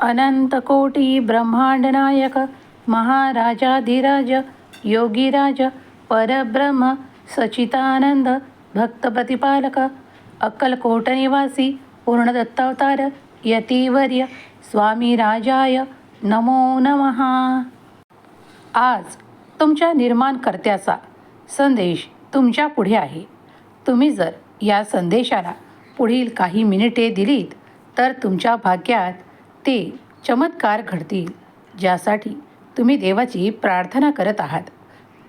अनंतकोटी ब्रह्मांडनायक महाराजाधिराज योगीराज परब्रह्म सचितानंद भक्तप्रतिपालक अक्कलकोट निवासी पूर्णदत्तावतार यतीवर्य स्वामी राजाय नमो. नमहा आज तुमच्या निर्माणकर्त्याचा संदेश तुमच्यापुढे आहे. तुम्ही जर या संदेशाला पुढील काही मिनिटे दिलीत तर तुमच्या भाग्यात ते चमत्कार घडतील ज्यासाठी तुम्ही देवाची प्रार्थना करत आहात.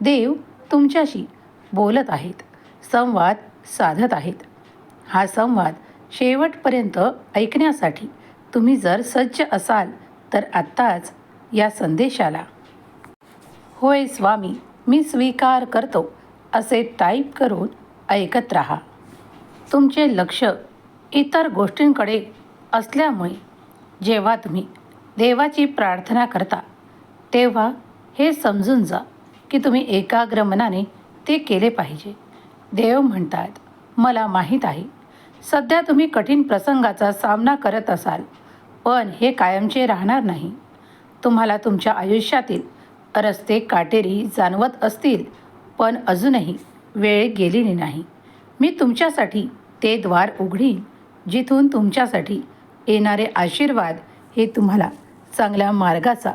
देव तुमच्याशी बोलत आहेत संवाद साधत आहेत. हा संवाद शेवटपर्यंत ऐकण्यासाठी तुम्ही जर सज्ज असाल तर आत्ताच या संदेशाला. होय स्वामी मी स्वीकार करतो असे टाईप करून ऐकत राहा. तुमचे लक्ष इतर गोष्टींकडे असल्यामुळे जेव्हा तुम्ही देवाची प्रार्थना करता तेव्हा हे समजून जा की तुम्ही एकाग्र मनाने ते केले पाहिजे. देव म्हणतात मला माहीत आहे. सध्या तुम्ही कठीण प्रसंगाचा सामना करत असाल पण हे कायमचे राहणार नाही. तुम्हाला तुमच्या आयुष्यातील रस्ते काटेरी जाणवत असतील पण अजूनही वेळ गेलेली नाही. मी तुमच्यासाठी ते द्वार उघडीन जिथून तुमच्यासाठी येणारे आशीर्वाद हे तुम्हाला चांगल्या मार्गाचा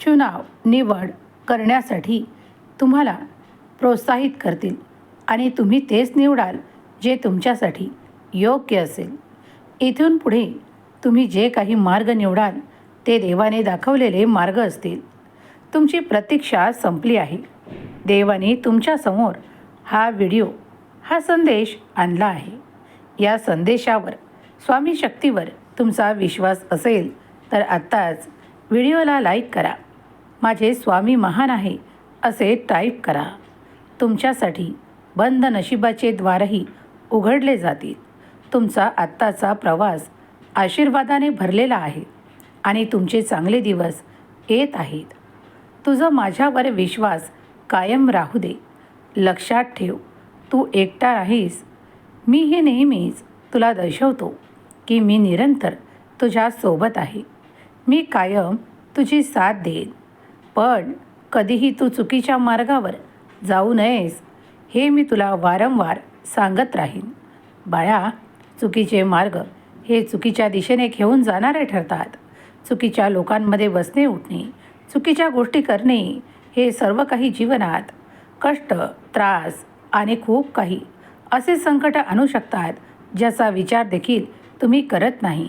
चुनाव निवड करण्यासाठी तुम्हाला प्रोत्साहित करतील आणि तुम्ही तेच निवडाल जे तुमच्यासाठी योग्य असेल. इथून पुढे तुम्ही जे काही मार्ग निवडाल ते देवाने दाखवलेले मार्ग असतील. तुमची प्रतीक्षा संपली आहे. देवाने तुमच्यासमोर हा व्हिडिओ हा संदेश आणला आहे. या संदेशावर स्वामी शक्तीवर तुमचा विश्वास असेल तर आत्ताच व्हिडिओला लाईक करा. माझे स्वामी महान आहे असे टाईप करा. तुमच्यासाठी बंद नशिबाचे द्वारही उघडले जातील. तुमचा आत्ताचा प्रवास आशीर्वादाने भरलेला आहे आणि तुमचे चांगले दिवस येत आहेत. तुझं माझ्यावर विश्वास कायम राहू दे. लक्षात ठेव तू एकटा राहीस. मी हे नेहमीच तुला दर्शवतो. की मी निरंतर तुझ्या सोबत आहे. मी कायम तुझी साथ देईन. पण कधीही तू चुकीच्या मार्गावर जाऊ नयेस हे मी तुला वारंवार सांगत राहीन. बाळा चुकीचे मार्ग हे चुकीच्या दिशेने घेऊन जाणारे ठरतात. चुकीच्या लोकांमध्ये बसणे उठणे चुकीच्या गोष्टी करणे हे सर्व काही जीवनात कष्ट त्रास आणि खूप काही असे संकट आणू शकतात ज्याचा विचार देखील तुम्ही करत नाही.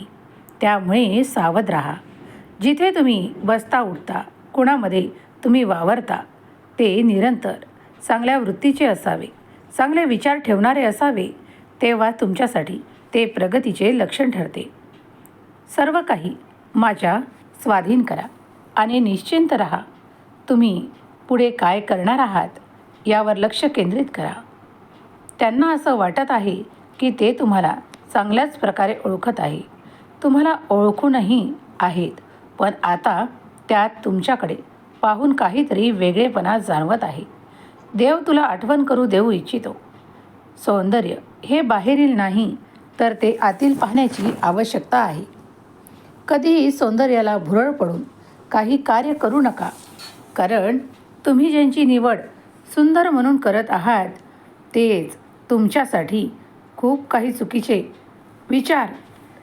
त्यामुळे सावध राहा. जिथे तुम्ही बसता उठता कुणामध्ये तुम्ही वावरता ते निरंतर चांगल्या वृत्तीचे असावे. चांगले विचार ठेवणारे असावे तेव्हा तुमच्यासाठी ते प्रगतीचे लक्षण ठरते. सर्व काही माझ्या स्वाधीन करा आणि निश्चिंत राहा. तुम्ही पुढे काय करणार आहात यावर लक्ष केंद्रित करा. त्यांना असं वाटत आहे की ते तुम्हाला चांगल्याच प्रकारे ओळखत आहे. तुम्हाला ओळखूनही आहेत पण आता त्यात तुमच्याकडे पाहून काहीतरी वेगळेपणा जाणवत आहे. देव तुला आठवण करू देऊ इच्छितो. सौंदर्य हे बाहेरील नाही तर ते आतील पाहण्याची आवश्यकता आहे. कधीही सौंदर्याला भुरळ पडून काही कार्य करू नका कारण तुम्ही ज्यांची निवड सुंदर म्हणून करत आहात तेच तुमच्यासाठी खूप काही चुकीचे विचार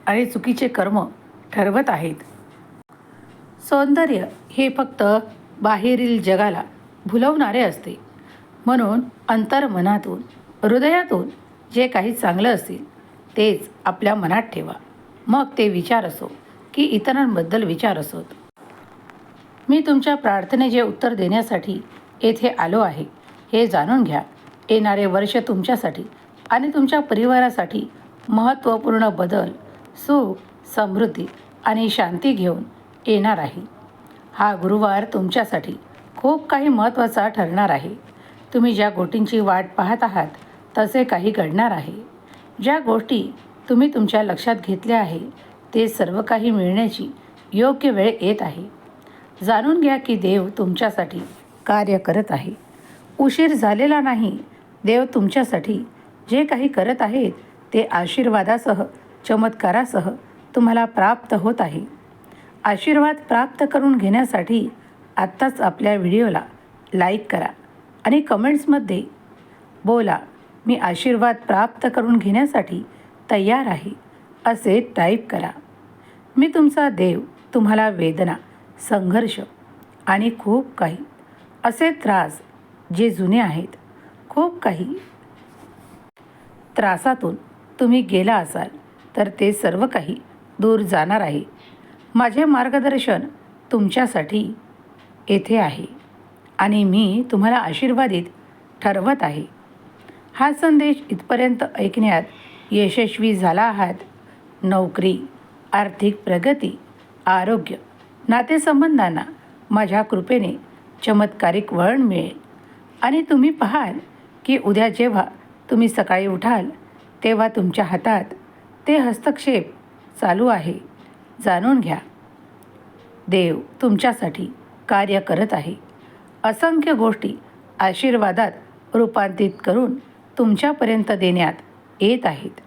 आणि चुकीचे कर्म ठरवत आहेत. सौंदर्य हे फक्त बाहेरील जगाला भुलवणारे असते. म्हणून अंतर्मनातून हृदयातून जे काही चांगलं असेल तेच आपल्या मनात ठेवा. मग ते विचार असो की इतरांबद्दल विचार असोत मी तुमच्या प्रार्थनेचे उत्तर देण्यासाठी येथे आलो आहे हे जाणून घ्या. येणारे वर्ष तुमच्यासाठी आणि तुमच्या परिवारासाठी महत्त्वपूर्ण बदल सुख समृद्धी आणि शांती घेऊन येणार आहे. हा गुरुवार तुमच्यासाठी खूप काही महत्त्वाचा ठरणार आहे. तुम्ही ज्या गोष्टींची वाट पाहत आहात तसे काही घडणार आहे. ज्या गोष्टी तुम्ही तुमच्या लक्षात घेतल्या आहे ते सर्व काही मिळण्याची योग्य वेळ येत आहे. जाणून घ्या की देव तुमच्यासाठी कार्य करत आहे. उशीर झालेला नाही. देव तुमच्यासाठी जे काही करत आहेत ते आशीर्वादासह चमत्कारासह तुम्हाला प्राप्त होत आहे. आशीर्वाद प्राप्त करून घेण्यासाठी आत्ताच आपल्या व्हिडिओला लाईक करा आणि कमेंट्समध्ये बोला मी आशीर्वाद प्राप्त करून घेण्यासाठी तयार आहे असे टाईप करा. मी तुमचा देव तुम्हाला वेदना संघर्ष आणि खूप काही असे त्रास जे जुने आहेत खूप काही त्रासातून तुम्ही गेला असाल तर ते सर्व काही दूर जाणार आहे. माझे मार्गदर्शन तुमच्यासाठी येथे आहे आणि मी तुम्हाला आशीर्वादित ठरवत आहे. हा संदेश इथपर्यंत ऐकण्यात यशस्वी झाला आहात. नोकरी आर्थिक प्रगती आरोग्य नातेसंबंधांना माझ्या कृपेने चमत्कारिक वळण मिळेल. आणि तुम्ही पाहाल की उद्या जेव्हा तुम्ही सकाळी उठाल तेव्हा तुमच्या हातात ते हस्तक्षेप चालू आहे. जाणून घ्या. देव तुमच्यासाठी कार्य करत आहे. असंख्य गोष्टी आशीर्वादात रूपांतरित करून तुमच्यापर्यंत देण्यात येत आहेत.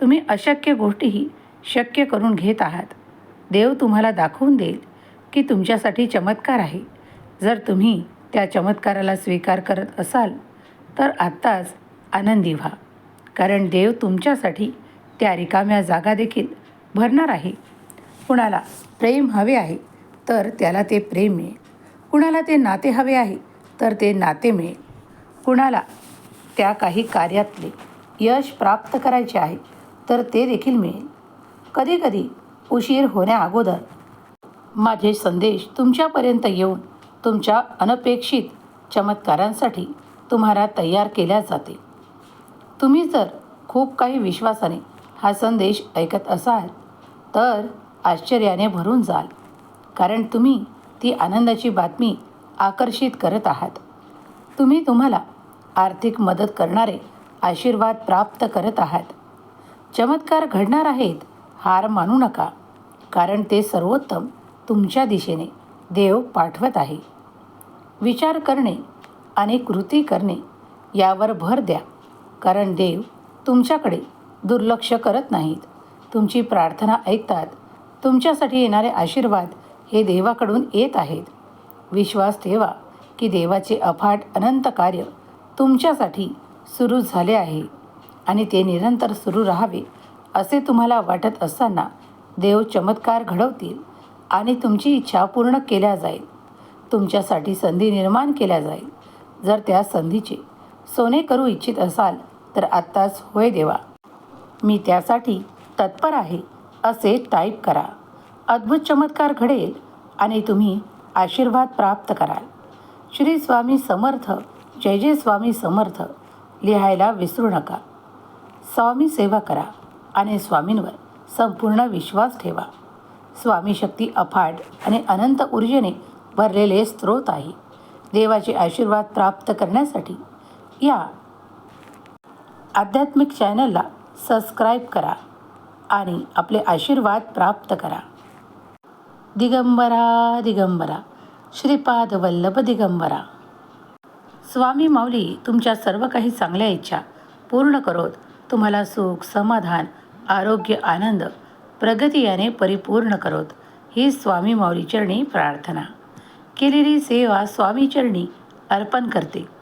तुम्ही अशक्य गोष्टीही शक्य करून घेत आहात. देव तुम्हाला दाखवून देईल की तुमच्यासाठी चमत्कार आहे. जर तुम्ही त्या चमत्काराला स्वीकार करत असाल तर आत्ताच आनंदी व्हा. कारण देव तुमच्यासाठी त्या रिकाम्या जागा देखील भरणार आहे. कुणाला प्रेम हवे आहे तर त्याला ते प्रेम मिळेल. कुणाला ते नाते हवे आहे तर ते नाते मिळेल. कुणाला त्या काही कार्यातले यश प्राप्त करायचे आहे तर ते देखील मिळेल. कधीकधी उशीर होण्याअगोदर माझे संदेश तुमच्यापर्यंत येऊन तुमच्या अनपेक्षित चमत्कारांसाठी तुम्हाला तयार केल्या जाते. तुम्ही जर खूप काही विश्वासाने हा संदेश ऐकत असाल तर आश्चर्याने भरून जाल. कारण तुम्ही ती आनंदाची बातमी आकर्षित करत आहात. तुम्ही तुम्हाला आर्थिक मदत करणारे आशीर्वाद प्राप्त करत आहात. चमत्कार घडणार आहेत हार मानू नका. कारण ते सर्वोत्तम तुमच्या दिशेने देव पाठवत आहे. विचार करणे आणि कृती करणे यावर भर द्या. कारण देव तुमच्याकडे दुर्लक्ष करत नाहीत. तुमची प्रार्थना ऐकतात. तुमच्यासाठी येणारे आशीर्वाद हे देवाकडून येत आहेत. विश्वास ठेवा की देवाचे अफाट अनंत कार्य तुमच्यासाठी सुरू झाले आहे आणि ते निरंतर सुरू राहावे असे तुम्हाला वाटत असताना देव चमत्कार घडवतील आणि तुमची इच्छा पूर्ण केल्या जाईल. तुमच्यासाठी संधी निर्माण केल्या जाईल. जर त्या संधीचे सोने करू इच्छित असाल तर आत्ताच होय देवा. मी त्यासाठी तत्पर आहे असे टाईप करा. अद्भुत चमत्कार घडेल आणि तुम्ही आशीर्वाद प्राप्त कराल. श्री स्वामी समर्थ जय जय स्वामी समर्थ लिहायला विसरू नका. स्वामी सेवा करा आणि स्वामींवर संपूर्ण विश्वास ठेवा. स्वामी शक्ती अफाट आणि अनंत ऊर्जेने भरलेले स्रोत आहे. देवाचे आशीर्वाद प्राप्त करण्यासाठी या. आध्यात्मिक चॅनलला सबस्क्राईब करा आणि आपले आशीर्वाद प्राप्त करा. दिगंबरा दिगंबरा. श्रीपाद वल्लभ दिगंबरा. स्वामी माऊली तुमच्या सर्व काही चांगल्या इच्छा पूर्ण करोत तुम्हाला सुख समाधान आरोग्य आनंद प्रगती याने परिपूर्ण करोत. ही स्वामी माऊली चरणी प्रार्थना. केलेली सेवा स्वामी चरणी अर्पण करते.